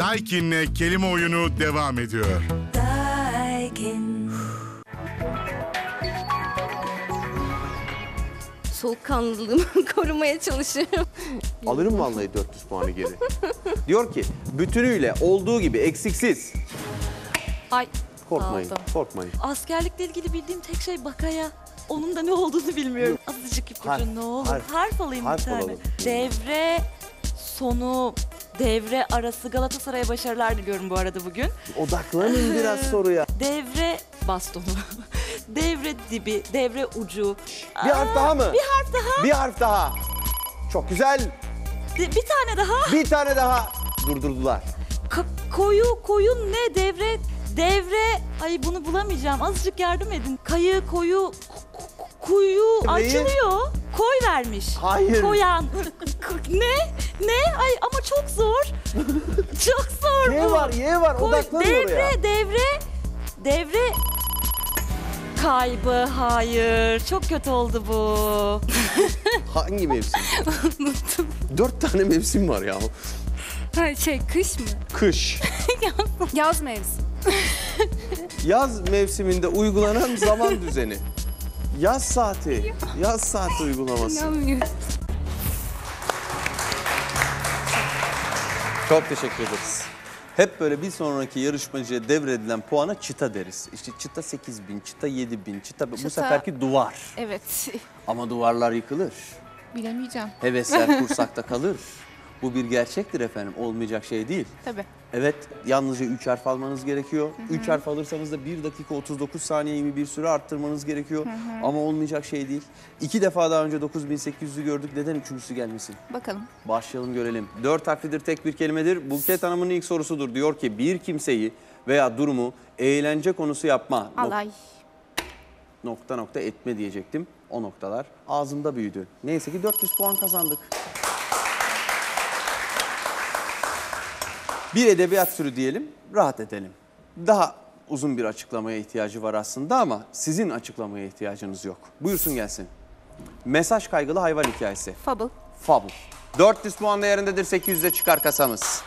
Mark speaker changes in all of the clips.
Speaker 1: Daikin'le kelime oyunu devam ediyor.
Speaker 2: Daikin.
Speaker 3: Soğukkanlılığımı korumaya çalışıyorum.
Speaker 4: Alırım vallahi 400 puanı geri. Diyor ki bütünüyle olduğu gibi eksiksiz.
Speaker 5: Ay
Speaker 4: Korkmayın,
Speaker 5: aldım.
Speaker 4: korkmayın.
Speaker 5: Askerlikle ilgili bildiğim tek şey bakaya. Onun da ne olduğunu bilmiyorum. Azıcık ipucu
Speaker 4: Harf,
Speaker 5: ne olur.
Speaker 4: harf.
Speaker 5: Harf, alayım
Speaker 4: Harf
Speaker 5: bir tane.
Speaker 4: alalım.
Speaker 5: Devre sonu, devre arası Galatasaray'a başarılar diliyorum bu arada bugün.
Speaker 4: Odaklanın biraz soruya.
Speaker 5: Devre bastonu, devre dibi, devre ucu.
Speaker 4: Bir harf daha mı?
Speaker 5: Bir harf daha.
Speaker 4: Bir harf daha. Çok güzel.
Speaker 5: De- bir tane daha.
Speaker 4: Bir tane daha. Durdurdular.
Speaker 5: Ka- koyu, koyun ne? Devre, devre. Ay bunu bulamayacağım. Azıcık yardım edin. Kayı, koyu, ku- ku- kuyu
Speaker 4: Neyi?
Speaker 5: açılıyor. Koy vermiş.
Speaker 4: Hayır.
Speaker 5: Koyan. ne? Ne? Ay ama çok zor. çok zor
Speaker 4: Y
Speaker 5: bu.
Speaker 4: var, Y var.
Speaker 5: Koy,
Speaker 4: Odaklanın
Speaker 5: devre,
Speaker 4: oraya.
Speaker 5: devre, devre kaybı. Hayır. Çok kötü oldu bu.
Speaker 4: Hangi mevsim? Dört tane mevsim var ya.
Speaker 3: Ha, şey kış mı?
Speaker 4: Kış.
Speaker 3: Yaz mevsim.
Speaker 4: Yaz mevsiminde uygulanan zaman düzeni. Yaz saati. Yaz saati uygulaması.
Speaker 3: İnanmıyorum.
Speaker 4: Çok teşekkür ederiz. Hep böyle bir sonraki yarışmacıya devredilen puana çıta deriz. İşte çıta 8 bin, çıta 7 bin, çıta, bu
Speaker 3: Çıta-
Speaker 4: seferki duvar.
Speaker 3: Evet.
Speaker 4: Ama duvarlar yıkılır.
Speaker 3: Bilemeyeceğim.
Speaker 4: Hevesler kursakta kalır. Bu bir gerçektir efendim. Olmayacak şey değil.
Speaker 3: Tabii.
Speaker 4: Evet yalnızca 3 harf almanız gerekiyor. 3 harf alırsanız da 1 dakika 39 saniye gibi bir süre arttırmanız gerekiyor. Ama olmayacak şey değil. İki defa daha önce 9800'ü gördük. Neden üçüncüsü gelmesin?
Speaker 3: Bakalım.
Speaker 4: Başlayalım görelim. Dört harflidir tek bir kelimedir. Buket Hanım'ın ilk sorusudur. Diyor ki bir kimseyi veya durumu eğlence konusu yapma. Nok-
Speaker 3: Alay.
Speaker 4: nokta nokta etme diyecektim. O noktalar ağzımda büyüdü. Neyse ki 400 puan kazandık. Bir edebiyat türü diyelim, rahat edelim. Daha uzun bir açıklamaya ihtiyacı var aslında ama sizin açıklamaya ihtiyacınız yok. Buyursun gelsin. Mesaj kaygılı hayvan hikayesi.
Speaker 3: Fable.
Speaker 4: Fable. 400 puan değerindedir. 800'e çıkar kasamız.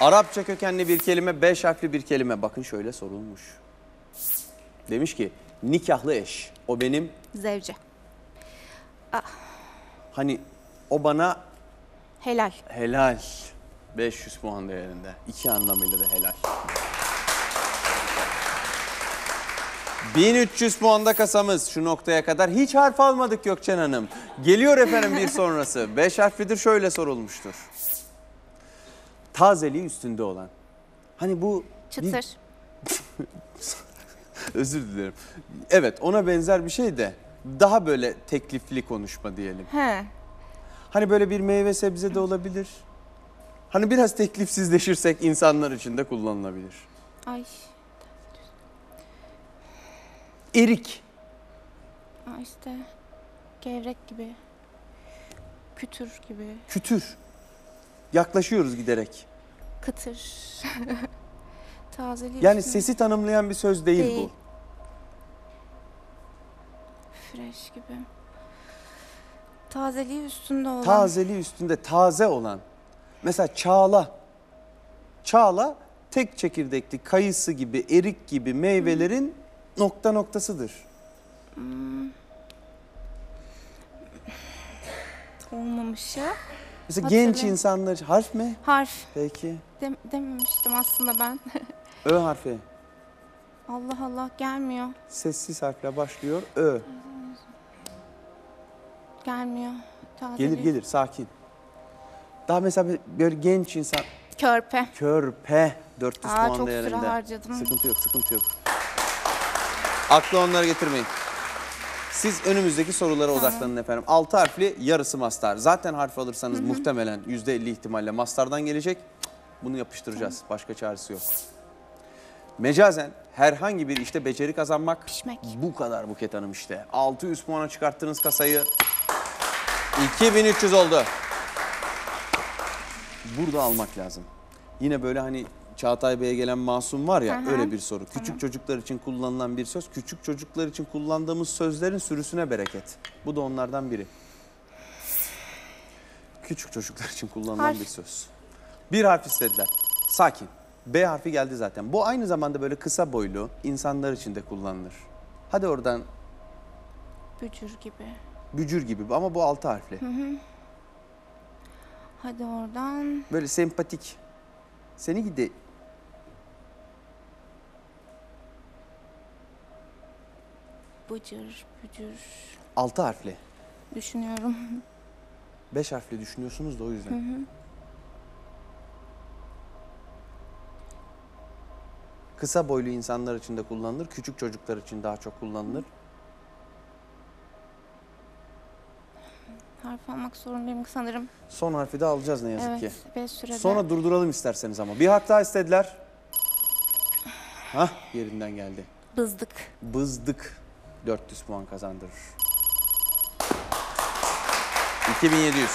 Speaker 4: Arapça kökenli bir kelime, 5 harfli bir kelime. Bakın şöyle sorulmuş. Demiş ki nikahlı eş. O benim
Speaker 3: Zevce.
Speaker 4: hani o bana
Speaker 3: Helal.
Speaker 4: helal. 500 puan değerinde. İki anlamıyla da helal. 1300 puanda kasamız şu noktaya kadar hiç harf almadık Gökçen Hanım. Geliyor efendim bir sonrası. 5 harflidir şöyle sorulmuştur. Tazeliği üstünde olan. Hani bu bir-
Speaker 3: Çıtır.
Speaker 4: özür dilerim. Evet ona benzer bir şey de daha böyle teklifli konuşma diyelim.
Speaker 3: He.
Speaker 4: Hani böyle bir meyve sebze de olabilir. Hani biraz teklifsizleşirsek insanlar için de kullanılabilir.
Speaker 3: Ay.
Speaker 4: Erik.
Speaker 3: Aa işte. Gevrek gibi. Kütür gibi.
Speaker 4: Kütür. Yaklaşıyoruz giderek.
Speaker 3: Kıtır. Tazeliği
Speaker 4: Yani sesi tanımlayan bir söz değil,
Speaker 3: Değil.
Speaker 4: bu.
Speaker 3: Fresh gibi. Tazeliği üstünde olan.
Speaker 4: Tazeliği üstünde taze olan. Mesela çağla. Çağla tek çekirdekli kayısı gibi, erik gibi meyvelerin nokta noktasıdır.
Speaker 3: Olmamış ya.
Speaker 4: Mesela
Speaker 3: Hatırla.
Speaker 4: genç insanlar harf mi?
Speaker 3: Harf.
Speaker 4: Peki.
Speaker 3: Dem- dememiştim aslında ben.
Speaker 4: Ö harfi.
Speaker 3: Allah Allah gelmiyor.
Speaker 4: Sessiz harfle başlıyor. Ö.
Speaker 3: Gelmiyor. Tazeliği.
Speaker 4: Gelir gelir sakin. Daha mesela böyle genç insan
Speaker 3: Körpe.
Speaker 4: körpe 400
Speaker 3: Aa,
Speaker 4: puan
Speaker 3: çok süre
Speaker 4: değerinde.
Speaker 3: harcadım.
Speaker 4: Sıkıntı yok sıkıntı yok. Aklı onları getirmeyin. Siz önümüzdeki sorulara odaklanın efendim. 6 harfli yarısı mastar. Zaten harf alırsanız muhtemelen %50 ihtimalle mastardan gelecek. Bunu yapıştıracağız. Başka çaresi yok. Mecazen herhangi bir işte beceri kazanmak
Speaker 3: Pişmek.
Speaker 4: bu kadar Buket Hanım işte. 600 puana çıkarttınız kasayı. 2300 oldu. Burada almak lazım. Yine böyle hani Çağatay Bey'e gelen masum var ya
Speaker 3: hı.
Speaker 4: öyle bir soru. Küçük çocuklar için kullanılan bir söz. Küçük çocuklar için kullandığımız sözlerin sürüsüne bereket. Bu da onlardan biri. Küçük çocuklar için kullanılan
Speaker 3: Harf.
Speaker 4: bir söz. Bir harf istediler. Sakin. B harfi geldi zaten. Bu aynı zamanda böyle kısa boylu insanlar için de kullanılır. Hadi oradan
Speaker 3: Bücür gibi.
Speaker 4: Bücür gibi ama bu altı harfli.
Speaker 3: Hadi oradan.
Speaker 4: Böyle sempatik. Seni gidi.
Speaker 3: Bıcır, bücür.
Speaker 4: Altı harfli.
Speaker 3: Düşünüyorum.
Speaker 4: Beş harfli düşünüyorsunuz da o yüzden. Kısa boylu insanlar için de kullanılır. Küçük çocuklar için daha çok kullanılır.
Speaker 3: Harf almak zorundayım sanırım.
Speaker 4: Son harfi de alacağız ne yazık
Speaker 3: evet.
Speaker 4: ki.
Speaker 3: Sürede.
Speaker 4: Sonra durduralım isterseniz ama. Bir harf daha istediler. Hah yerinden geldi.
Speaker 3: Bızdık.
Speaker 4: Bızdık 400 puan kazandırır. 2700.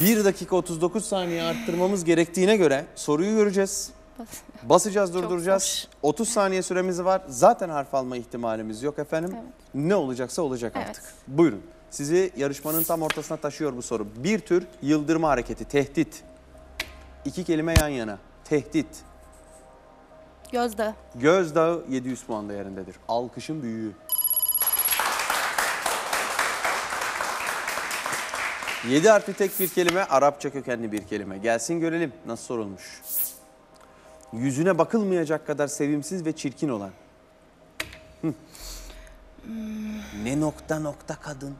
Speaker 4: 1 dakika 39 saniye arttırmamız gerektiğine göre soruyu göreceğiz.
Speaker 3: Bas-
Speaker 4: Basacağız, durduracağız. 30 saniye süremiz var. Zaten harf alma ihtimalimiz yok efendim.
Speaker 3: Evet.
Speaker 4: Ne olacaksa olacak
Speaker 3: Evet.
Speaker 4: artık. Buyurun. Sizi yarışmanın tam ortasına taşıyor bu soru. Bir tür yıldırma hareketi, tehdit. İki kelime yan yana. Tehdit.
Speaker 3: Gözdağı.
Speaker 4: Gözdağı 700 puan değerindedir. Alkışın büyüğü. Yedi harfli tek bir kelime, Arapça kökenli bir kelime. Gelsin görelim nasıl sorulmuş. Yüzüne bakılmayacak kadar sevimsiz ve çirkin olan. Ne nokta nokta kadın.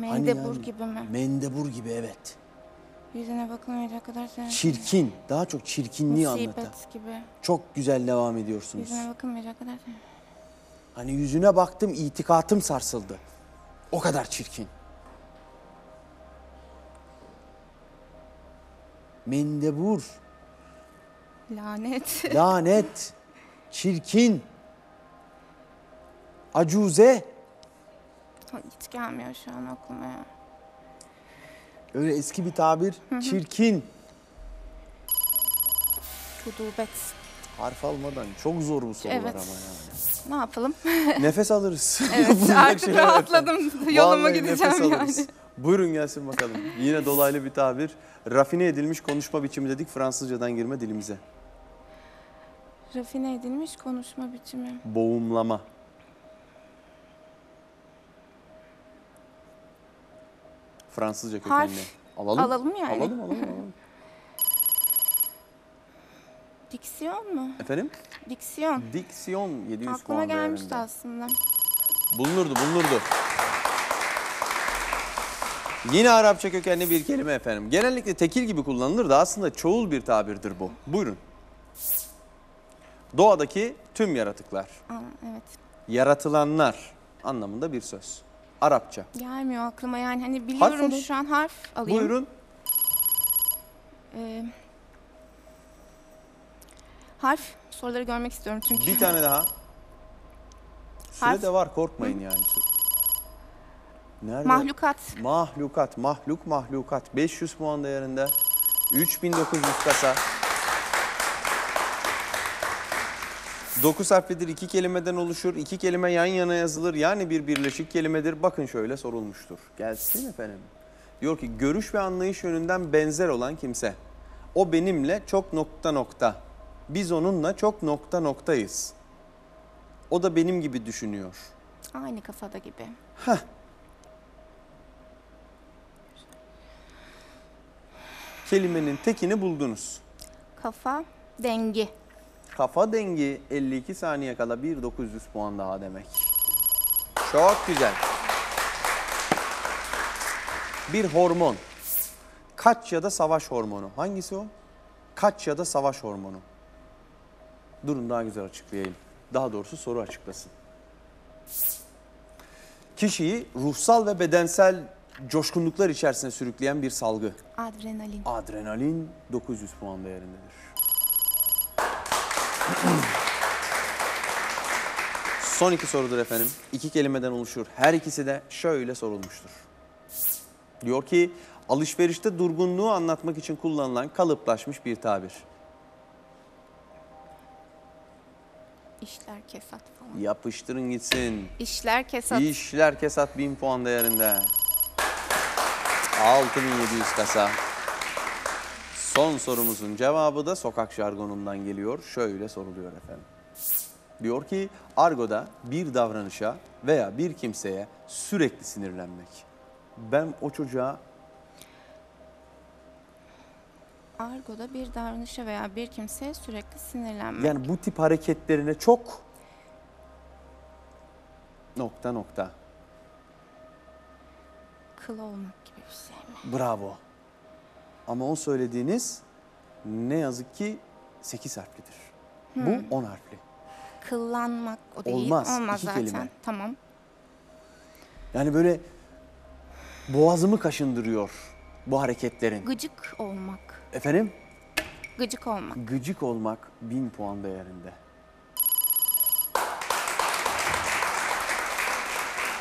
Speaker 3: Mendebur
Speaker 4: yani?
Speaker 3: gibi mi?
Speaker 4: Mendebur gibi evet.
Speaker 3: Yüzüne bakılmayacak kadar sen.
Speaker 4: Çirkin, daha çok çirkinliği anlatan.
Speaker 3: Musibet gibi.
Speaker 4: Çok güzel devam ediyorsunuz.
Speaker 3: Yüzüne bakılmayacak kadar sen.
Speaker 4: Hani yüzüne baktım itikatım sarsıldı. O kadar çirkin. Mendebur,
Speaker 3: Lanet.
Speaker 4: lanet, çirkin, acuze.
Speaker 3: Hiç gelmiyor şu an aklıma ya.
Speaker 4: Öyle eski bir tabir. Çirkin.
Speaker 3: Rutubet.
Speaker 4: Harf almadan çok zor bu sorular
Speaker 3: Evet.
Speaker 4: ama yani.
Speaker 3: Ne yapalım?
Speaker 4: Nefes alırız.
Speaker 3: Evet artık
Speaker 4: şeyler
Speaker 3: rahatladım. Yoluma
Speaker 4: Vallahi
Speaker 3: gideceğim
Speaker 4: nefes
Speaker 3: yani.
Speaker 4: alırız. Buyurun gelsin bakalım. Yine dolaylı bir tabir. Rafine edilmiş konuşma biçimi dedik Fransızcadan girme dilimize.
Speaker 3: Rafine edilmiş konuşma biçimi.
Speaker 4: Boğumlama. Fransızca kökenli.
Speaker 3: Harf.
Speaker 4: Alalım.
Speaker 3: Alalım yani.
Speaker 4: Alalım alalım alalım.
Speaker 3: Diksiyon mu?
Speaker 4: Efendim?
Speaker 3: Diksiyon.
Speaker 4: Diksiyon 700
Speaker 3: Aklıma
Speaker 4: puan
Speaker 3: gelmişti
Speaker 4: değerinde.
Speaker 3: aslında.
Speaker 4: Bulunurdu, bulunurdu. Yine Arapça kökenli bir kelime efendim. Genellikle tekil gibi kullanılır da aslında çoğul bir tabirdir bu. Buyurun. Doğadaki tüm yaratıklar,
Speaker 3: Aa, evet.
Speaker 4: yaratılanlar anlamında bir söz. Arapça.
Speaker 3: Gelmiyor aklıma yani hani biliyorum
Speaker 4: alın.
Speaker 3: şu an harf alayım.
Speaker 4: Buyurun.
Speaker 3: Ee, harf soruları görmek istiyorum çünkü.
Speaker 4: Bir tane daha. Süre
Speaker 3: Harf.
Speaker 4: de var korkmayın yani. Nerede?
Speaker 3: Mahlukat.
Speaker 4: Mahlukat, mahluk, mahlukat. 500 puan değerinde. 3900 kasa. 9 harflidir, iki kelimeden oluşur. iki kelime yan yana yazılır. Yani bir birleşik kelimedir. Bakın şöyle sorulmuştur. Gelsin efendim. Diyor ki görüş ve anlayış yönünden benzer olan kimse. O benimle çok nokta nokta. Biz onunla çok nokta noktayız. O da benim gibi düşünüyor.
Speaker 3: Aynı kafada gibi.
Speaker 4: Kelimenin tekini buldunuz.
Speaker 3: Kafa, dengi.
Speaker 4: Kafa dengi 52 saniye kala 1900 puan daha demek. Çok güzel. Bir hormon. Kaç ya da savaş hormonu. Hangisi o? Kaç ya da savaş hormonu. Durun daha güzel açıklayayım. Daha doğrusu soru açıklasın. Kişiyi ruhsal ve bedensel coşkunluklar içerisine sürükleyen bir salgı.
Speaker 3: Adrenalin.
Speaker 4: Adrenalin 900 puan değerindedir. Son iki sorudur efendim. İki kelimeden oluşur. Her ikisi de şöyle sorulmuştur. Diyor ki alışverişte durgunluğu anlatmak için kullanılan kalıplaşmış bir tabir.
Speaker 3: İşler kesat falan.
Speaker 4: Yapıştırın gitsin.
Speaker 3: İşler kesat.
Speaker 4: İşler kesat 1000 puan değerinde. 6700 kasa. Son sorumuzun cevabı da sokak jargonundan geliyor. Şöyle soruluyor efendim. Diyor ki argoda bir davranışa veya bir kimseye sürekli sinirlenmek. Ben o çocuğa
Speaker 3: Argo'da bir davranışa veya bir kimseye sürekli sinirlenmek.
Speaker 4: yani bu tip hareketlerine çok nokta nokta.
Speaker 3: Kıl olmak gibi bir şey mi?
Speaker 4: Bravo. Ama o söylediğiniz ne yazık ki 8 harflidir. Bu 10 harfli.
Speaker 3: Kıllanmak o değil.
Speaker 4: Olmaz,
Speaker 3: Olmaz
Speaker 4: iki
Speaker 3: zaten.
Speaker 4: kelime.
Speaker 3: Tamam.
Speaker 4: Yani böyle boğazımı kaşındırıyor bu hareketlerin.
Speaker 3: Gıcık olmak.
Speaker 4: Efendim?
Speaker 3: Gıcık olmak.
Speaker 4: Gıcık olmak 1000 puan değerinde.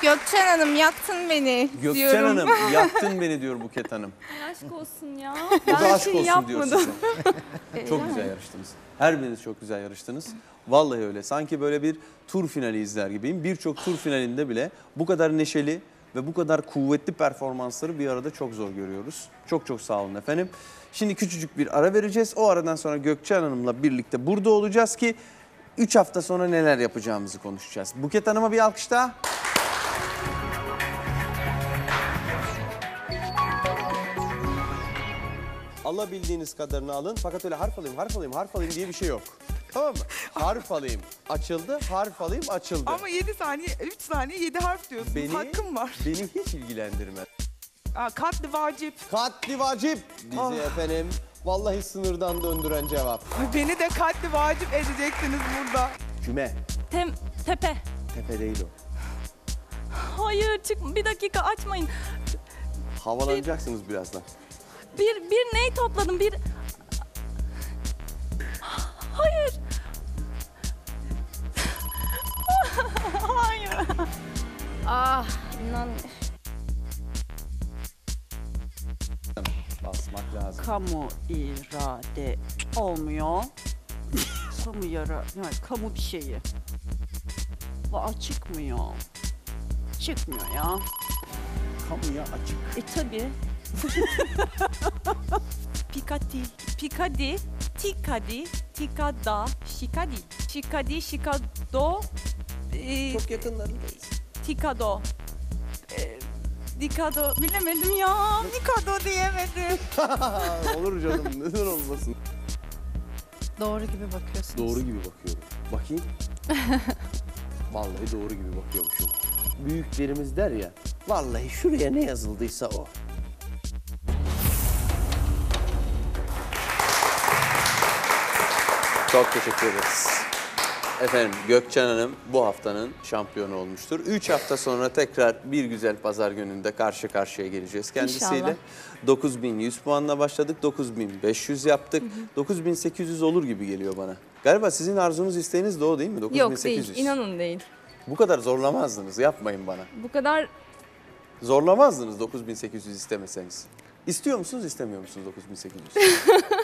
Speaker 3: Gökçen Hanım yaktın beni
Speaker 4: Gökçen
Speaker 3: diyorum.
Speaker 4: Hanım yaktın beni diyor Buket Hanım.
Speaker 5: Aşk olsun ya.
Speaker 4: O da aşk olsun diyor size. Çok güzel yarıştınız. Her biriniz çok güzel yarıştınız. Vallahi öyle. Sanki böyle bir tur finali izler gibiyim. Birçok tur finalinde bile bu kadar neşeli ve bu kadar kuvvetli performansları bir arada çok zor görüyoruz. Çok çok sağ olun efendim. Şimdi küçücük bir ara vereceğiz. O aradan sonra Gökçen Hanım'la birlikte burada olacağız ki 3 hafta sonra neler yapacağımızı konuşacağız. Buket Hanım'a bir alkış daha. Alabildiğiniz kadarını alın. Fakat öyle harf alayım, harf alayım, harf alayım diye bir şey yok. Tamam mı? Harf alayım, açıldı. Harf alayım, açıldı.
Speaker 6: Ama 7 saniye, 3 saniye 7 harf diyorsunuz.
Speaker 4: Beni-
Speaker 6: Hakkım var.
Speaker 4: Beni hiç ilgilendirmez.
Speaker 6: Aa, katli vacip.
Speaker 4: Katli vacip bizi efendim. Vallahi sınırdan döndüren cevap.
Speaker 6: Beni de katli vacip edeceksiniz burada.
Speaker 4: Küme.
Speaker 5: Tem, tepe.
Speaker 4: Tepe değil o.
Speaker 5: Hayır çık bir dakika açmayın.
Speaker 4: Havalanacaksınız birazdan.
Speaker 5: Bir bir ney topladım bir Hayır. Hayır.
Speaker 3: Ah inan.
Speaker 4: Basmak lazım.
Speaker 7: kamu irade olmuyor. kamu yara, yani kamu bir şeyi. Bu çıkmıyor. Çıkmıyor ya.
Speaker 4: Kamuya açık.
Speaker 5: E tabi. Pikati, Pikadi, Tikadi, Tikada, Şikadi, Şikadi, Şikado, e,
Speaker 4: Çok yakınlarındayız.
Speaker 5: Tikado, e, Dikado, bilemedim ya. Dikado diyemedim.
Speaker 4: Olur canım neden olmasın.
Speaker 3: Doğru gibi bakıyorsunuz.
Speaker 4: Doğru gibi bakıyorum. Bakayım. Vallahi doğru gibi bakıyormuşum. Büyüklerimiz der ya. Vallahi şuraya ne yazıldıysa o. Çok teşekkür ederiz. Efendim Gökçen Hanım bu haftanın şampiyonu olmuştur. 3 hafta sonra tekrar bir güzel pazar gününde karşı karşıya geleceğiz kendisiyle.
Speaker 5: İnşallah.
Speaker 4: 9100 puanla başladık. 9500 yaptık. 9800 olur gibi geliyor bana. Galiba sizin arzunuz isteğiniz de o değil mi?
Speaker 8: Yok
Speaker 4: 9800.
Speaker 8: değil, inanın değil.
Speaker 4: Bu kadar zorlamazdınız. Yapmayın bana.
Speaker 8: Bu kadar
Speaker 4: Zorlamazdınız 9800 istemeseniz. İstiyor musunuz, istemiyor musunuz 9800?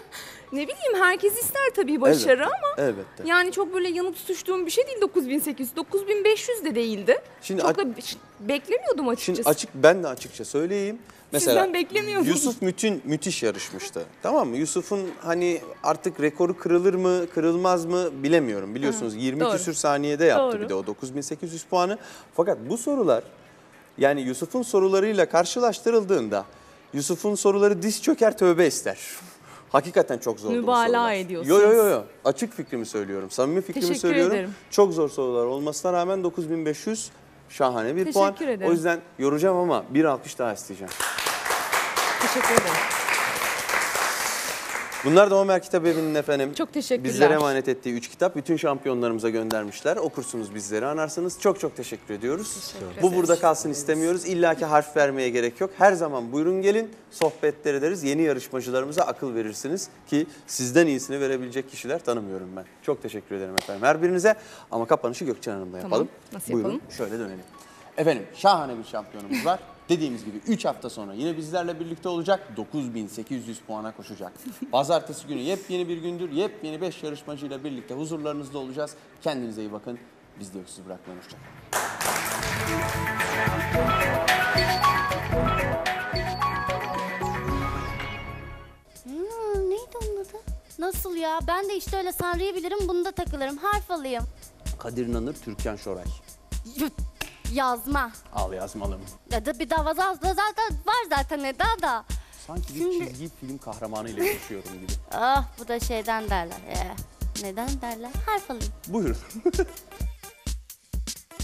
Speaker 8: ne bileyim herkes ister tabii başarı
Speaker 4: Elbette,
Speaker 8: ama
Speaker 4: Elbette.
Speaker 8: yani çok böyle yanıp tutuştuğum bir şey değil 9800. 9500 de değildi.
Speaker 4: Şimdi
Speaker 8: çok da be- beklemiyordum açıkçası.
Speaker 4: Şimdi açık ben de açıkça söyleyeyim. Mesela
Speaker 8: Sizden beklemiyordum.
Speaker 4: Yusuf Mütün müthiş yarışmıştı. Tamam mı? Yusuf'un hani artık rekoru kırılır mı, kırılmaz mı bilemiyorum. Biliyorsunuz 20
Speaker 8: doğru.
Speaker 4: küsür saniyede yaptı
Speaker 8: Doğru.
Speaker 4: bir de o 9800 puanı. Fakat bu sorular yani Yusuf'un sorularıyla karşılaştırıldığında Yusuf'un soruları diz çöker tövbe ister. Hakikaten çok zor
Speaker 8: Mübalağa ediyorsunuz.
Speaker 4: Yo yo yo yo. Açık fikrimi söylüyorum. Samimi fikrimi
Speaker 8: Teşekkür
Speaker 4: söylüyorum.
Speaker 8: ederim.
Speaker 4: Çok zor sorular olmasına rağmen 9500 şahane bir puan.
Speaker 8: Teşekkür ederim.
Speaker 4: O yüzden yoracağım ama bir alkış daha isteyeceğim.
Speaker 8: Teşekkür ederim.
Speaker 4: Bunlar da Homer Kitap Evi'nin efendim.
Speaker 8: Çok teşekkürler.
Speaker 4: Bizlere emanet ettiği üç kitap. Bütün şampiyonlarımıza göndermişler. Okursunuz bizleri anarsınız. Çok çok teşekkür ediyoruz. Bu burada kalsın istemiyoruz. İlla ki harf vermeye gerek yok. Her zaman buyurun gelin. Sohbetler ederiz. Yeni yarışmacılarımıza akıl verirsiniz. Ki sizden iyisini verebilecek kişiler tanımıyorum ben. Çok teşekkür ederim efendim her birinize. Ama kapanışı Gökçen Hanım'la yapalım.
Speaker 8: Nasıl
Speaker 4: buyurun
Speaker 8: yapalım?
Speaker 4: şöyle dönelim. Efendim şahane bir şampiyonumuz var. Dediğimiz gibi 3 hafta sonra yine bizlerle birlikte olacak. 9800 puana koşacak. Pazartesi günü yepyeni bir gündür. Yepyeni 5 yarışmacıyla birlikte huzurlarınızda olacağız. Kendinize iyi bakın. Biz de öksüz bırakmayın. Hoşçakalın.
Speaker 9: Hmm, neydi onun adı? Nasıl ya? Ben de işte öyle Sanrı'yı bilirim, bunu da takılırım. Harf alayım.
Speaker 4: Kadir Nanır, Türkan Şoray.
Speaker 9: Yut, Yazma.
Speaker 4: Al yazmalım.
Speaker 9: Ya da bir daha zaten var zaten Eda da.
Speaker 4: Sanki bir
Speaker 9: Şimdi-
Speaker 4: çizgi film kahramanı ile yaşıyorum gibi.
Speaker 9: Ah bu da şeyden derler. Ee, neden derler? Harf alayım.
Speaker 4: Buyurun.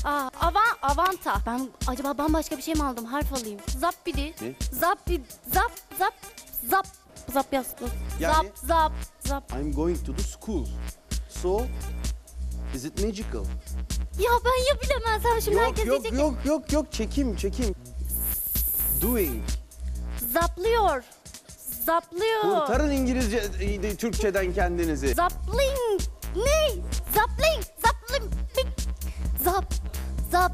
Speaker 9: Aa, avan, avanta. Ben acaba bambaşka bir şey mi aldım? Harf alayım. Zappidi.
Speaker 4: Ne?
Speaker 9: Zappi, zap, zap, zap. Zap yaz.
Speaker 4: Yani?
Speaker 9: Zap, zap, zap.
Speaker 4: I'm going to the school. So, is it magical?
Speaker 9: Ya ben ya bilemezsem şimdi
Speaker 4: Yok
Speaker 9: herkes
Speaker 4: yok
Speaker 9: diyecek ki
Speaker 4: yok yok yok çekim çekim. Doing.
Speaker 9: zaplıyor. Zaplıyor.
Speaker 4: Kurtarın İngilizce, e, Türkçeden kendinizi.
Speaker 9: Zapling. Ne? Zapling. Zapling. Zap. Zap.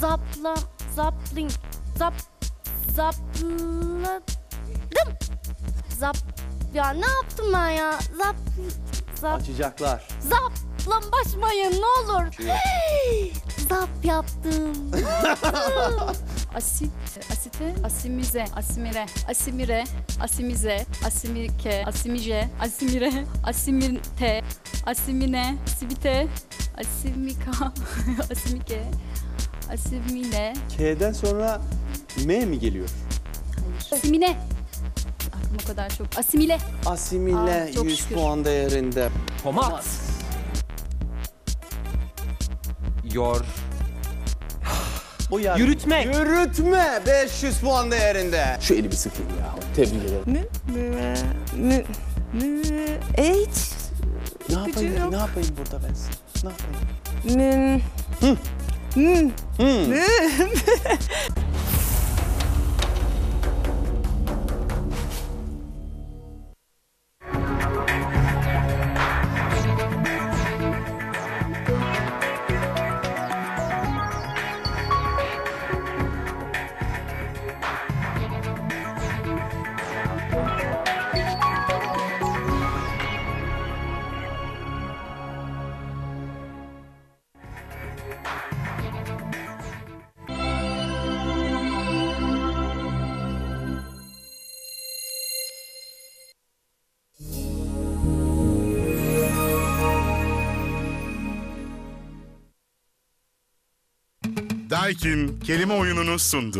Speaker 9: Zapla. Zapling. Zap. Zapladım. Zap. Ya ne yaptım ben ya? Zap. Zap.
Speaker 4: Açacaklar.
Speaker 9: Zaplambaşmayın ne olur. Zap yaptım.
Speaker 10: Asit, asite, asimize, asimire, asimire, asimize, asimike, asimije, asimire, asimite, asimine, asibite, asimika, asimike, asimine,
Speaker 4: K'den sonra M mi geliyor?
Speaker 10: asimine. Aklım o kadar çok. Asimile.
Speaker 4: Asimile
Speaker 10: Aa, çok
Speaker 4: 100
Speaker 10: şükür.
Speaker 4: puan değerinde.
Speaker 11: Tomat. Yor.
Speaker 4: Bu yani.
Speaker 11: Yürütmek.
Speaker 4: Yürütme 500 puan değerinde. Şu eli bir sıkayım ya. Tebrik ederim.
Speaker 6: Mü, mü, mü, mü, H,
Speaker 4: Ne yapayım?
Speaker 6: Gücüm.
Speaker 4: Ne yapayım burada ben size? Ne yapayım?
Speaker 6: mü, mü,
Speaker 4: Hmm.
Speaker 1: Daikin kelime oyununu sundu.